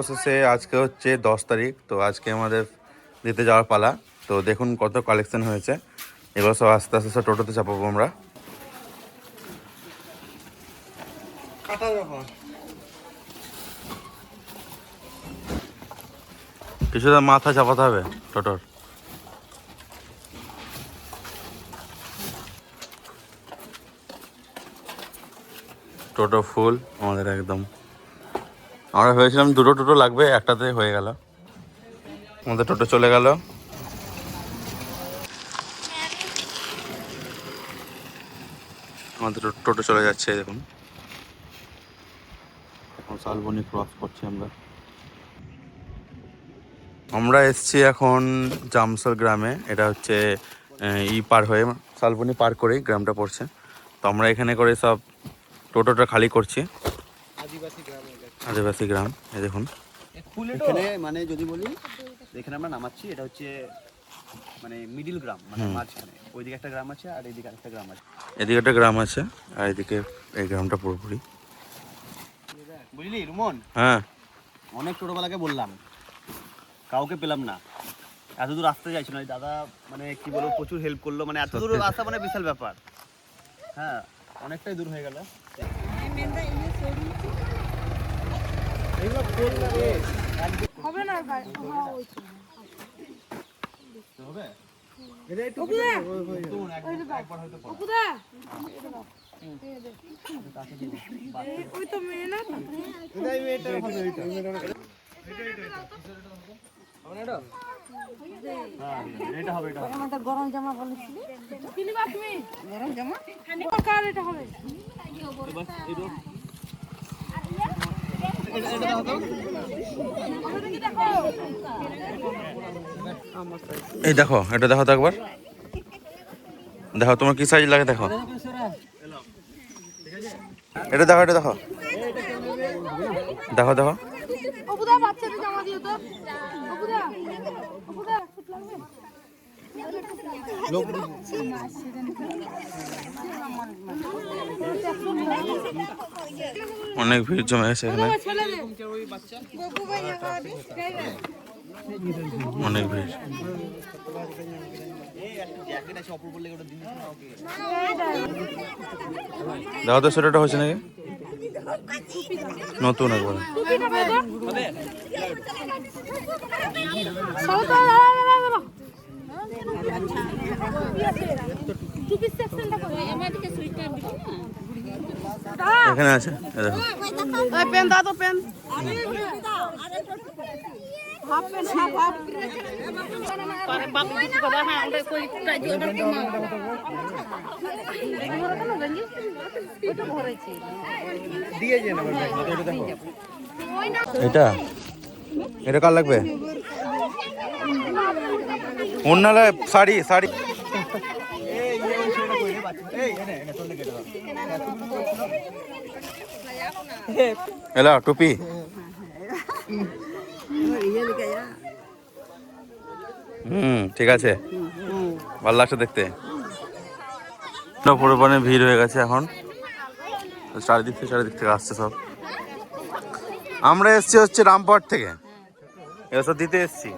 অবশেষে আজকে হচ্ছে দশ তারিখ তো আজকে আমাদের দিতে যাওয়ার পালা। তো দেখুন কত কালেকশন হয়েছে। এগুলো সব আস্তে আস্তে সব টোটোতে চাপাবো আমরা। কিছুটা মাথা চাপাতে হবে টোটোর। টোটো ফুল আমাদের একদম। আমরা ভেবেছিলাম দুটো টোটো লাগবে, একটাতে হয়ে গেল। আমাদের টোটো চলে গেল। আমাদের টোটো চলে যাচ্ছে দেখুন। শালবনি ক্রস করছি আমরা। আমরা এসছি এখন জামসর গ্রামে। এটা হচ্ছে ই পার হয়ে শালবনি পার করেই গ্রামটা পড়ছে। তো আমরা এখানে করে সব টোটোটা খালি করছি। আদিবাসী গ্রাম। আদিবাসী গ্রাম এই দেখুন। এখানে মানে যদি বলি এখানে আমরা নামাচ্ছি এটা হচ্ছে মানে মিডিল গ্রাম মানে। মাঝখানে। ওইদিকে একটা গ্রাম আছে আর এইদিকে আরেকটা গ্রাম আছে। এদিকে একটা গ্রাম আছে আর এদিকে এই গ্রামটা পুরোপুরি। বুঝলি রুমন? হ্যাঁ। অনেক ছোটবেলাকে বললাম কাউকে পেলাম না। এত দূর আসতে চাইছিল না। দাদা মানে কি বলব প্রচুর হেল্প করল। মানে এত দূর আসা মানে বিশাল ব্যাপার। হ্যাঁ অনেকটাই দূর হয়ে গেল। হবে না ভাই? হ্যাঁ। হবে? ওই তো মেয়ে না? গরম জামা বলেছিলি। গরম জামা? কার এটা হবে? এই দেখো, এটা দেখো তো একবার। দেখো তোমার কি সাইজ লাগে দেখো এটা দেখো এটা দেখো দেখো দেখো অনেক ভিড় জমে গেছে এখানে। অনেক ভিড়। আছে ওকে সেটা হয়েছে নাকি? নতুন একবার টুপিটা ভাই দাও সৌতা টুপি সেকশনটা কই আমাদেরকে সুইটার দিবি না এখানে আছে পেন দাও তো পেন। এটা? এটা কার লাগবে অন্যালে শাড়ি শাড়ি এই ইয়ে ওই ছেলেটা কই রে বাচ্চা এই এনে এনে তোলে কেটে দাও এলা টুপি হুম ঠিক আছে। ভালো লাগছে দেখতে। পরিমাণে ভিড় হয়ে গেছে এখন। চারিদিক থেকে চারিদিক থেকে আসছে সব। আমরা এসছি হচ্ছে রামপুরহাট থেকে। এসব দিতে এসছি।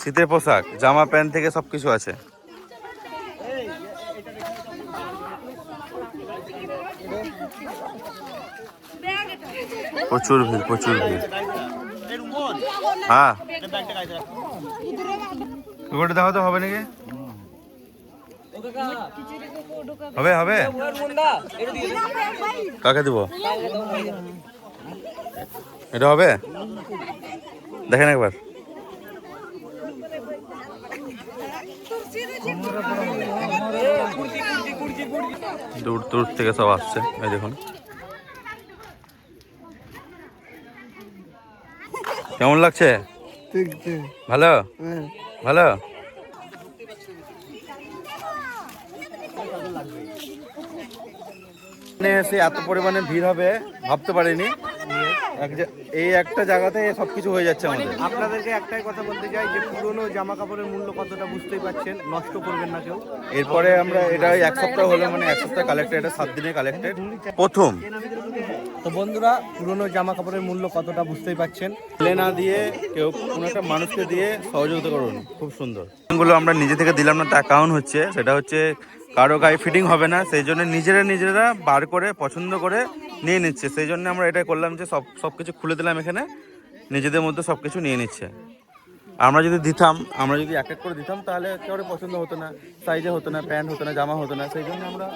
শীতের পোশাক, জামা, প্যান্ট থেকে সব কিছু আছে। প্রচুর ভিড় প্রচুর ভিড়। হ্যাঁ। ওটা দেখা তো, হবে নাকি? হবে হবে। কাকে দিব? এটা হবে? দেখেন একবার। দূর দূর থেকে সব আসছে এই দেখুন। কেমন লাগছে? ভালো? ভালো? এসে এত পরিমাণে ভিড় হবে ভাবতে পারিনি। এক এই একটা জায়গাতে সবকিছু হয়ে যাচ্ছে আমাদের। আপনাদেরকে একটাই কথা বলতে চাই যে পুরনো জামা কাপড়ের মূল্য কতটা বুঝতেই পারছেন নষ্ট করবেন না কেউ। এরপরে আমরা এটা ওই এক সপ্তাহ হলো মানে এক সপ্তাহ কালেক্টেড এটা সাত দিনে কালেক্টেড প্রথম। তো বন্ধুরা পুরনো জামা কাপড়ের মূল্য কতটা বুঝতেই পারছেন ফেলে না দিয়ে কেউ কোনো একটা মানুষকে দিয়ে সহযোগিতা করুন। খুব সুন্দর। গুলো আমরা নিজে থেকে দিলাম না তা কারণ হচ্ছে সেটা হচ্ছে কারও গায়ে ফিটিং হবে না সেই জন্য নিজেরা নিজেরা বার করে পছন্দ করে নিয়ে নিচ্ছে। সেই জন্য আমরা এটা করলাম যে সব সব কিছু খুলে দিলাম এখানে নিজেদের মধ্যে সব কিছু নিয়ে নিচ্ছে। আমরা যদি দিতাম আমরা যদি এক এক করে দিতাম তাহলে কেউ পছন্দ হতো না সাইজে হতো না প্যান্ট হতো না জামা হতো না সেই জন্য আমরা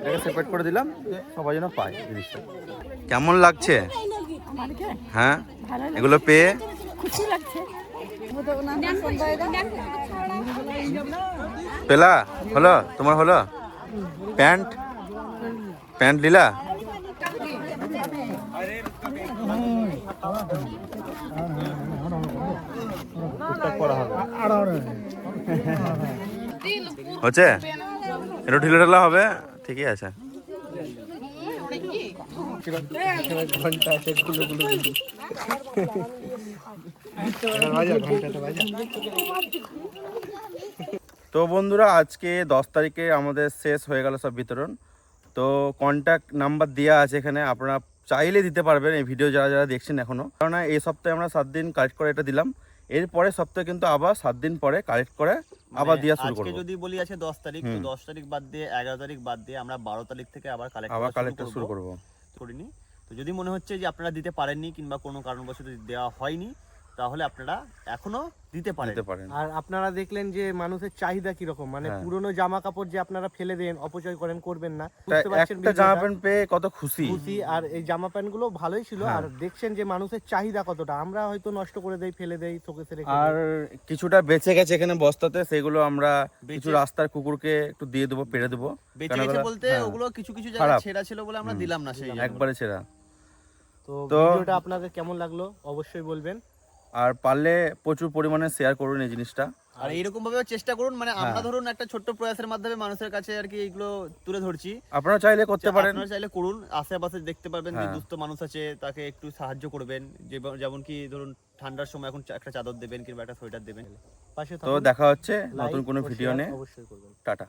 এটাকে সেপারেট করে দিলাম যে সবাই যেন পায় জিনিসটা। কেমন লাগছে? হ্যাঁ? এগুলো পেয়ে পেলা হলো? তোমার হলো? প্যান্ট? প্যান্ট নিলা হচ্ছে? একটু ঢিলে ঢালা হবে? ঠিকই আছে। তো বন্ধুরা আজকে দশ তারিখে আমাদের শেষ হয়ে গেল সব বিতরণ। তো কন্ট্যাক্ট নাম্বার দেওয়া আছে এখানে আপনারা চাইলে দিতে পারবেন এই ভিডিও যারা যারা দেখছেন এখনও। কারণ এই সপ্তাহে আমরা সাত দিন কালেক্ট করে এটা দিলাম। এরপরে সপ্তাহে কিন্তু আবার সাত দিন পরে কালেক্ট করে আবার দেওয়া শুরু করব। যদি বলি আছে দশ তারিখ তো দশ তারিখ বাদ দিয়ে এগারো তারিখ বাদ দিয়ে আমরা বারো তারিখ থেকে আবার কালেক্ট আবার কালেক্ট শুরু করব। করিনি। তো যদি মনে হচ্ছে যে আপনারা দিতে পারেননি কিংবা কোনো কারণবশত দেওয়া হয়নি তাহলে আপনারা এখনও দিতে পারেন। আর আপনারা দেখলেন যে মানুষের চাহিদা কীরকম? মানে হ্যাঁ। পুরনো জামা কাপড় যে আপনারা ফেলে দেন অপচয় করেন করবেন না বুঝতে পারছেন একটা জামা প্যান্ট পেয়ে কত খুশি। খুশি আর এই জামা প্যান্টগুলো ভালোই ছিল। হ্যাঁ। আর দেখছেন যে মানুষের চাহিদা কতটা। আমরা হয়তো নষ্ট করে দেই ফেলে দেই শোকেসে রেখে আর কিছুটা বেঁচে গেছে এখানে বস্তাতে সেগুলো আমরা কিছু রাস্তার কুকুরকে একটু দিয়ে দেবো পেরে দেবো। বেঁচে গেছে বলতে হ্যাঁ, ওগুলো কিছু কিছু। জায়গায় ছেঁড়া ছিল বলে আমরা দিলাম না সেই একবারে ছেঁড়া। তো তো- ভিডিওটা আপনাদের কেমন লাগল? অবশ্যই বলবেন। আর পারলে প্রচুর পরিমাণে শেয়ার করুন এই জিনিসটা। আর এইরকম ভাবে চেষ্টা করুন মানে আমরা হ্যাঁ। ধরুন একটা ছোট্ট প্রয়াসের মাধ্যমে মানুষের কাছে আর কি এগুলো তুলে ধরছি। আপনারা চাইলে করতে পারেন। আপনারা চাইলে করুন আশেপাশে দেখতে পারবেন যে হ্যাঁ। দুস্থ মানুষ আছে তাকে একটু সাহায্য করবেন যেমন কি ধরুন ঠান্ডার সময় এখন একটা চাদর দেবেন কিংবা একটা সোয়েটার দেবেন। পাশে তো দেখা হচ্ছে নতুন কোনো ভিডিও নিয়ে। অবশ্যই করবেন। টাটা।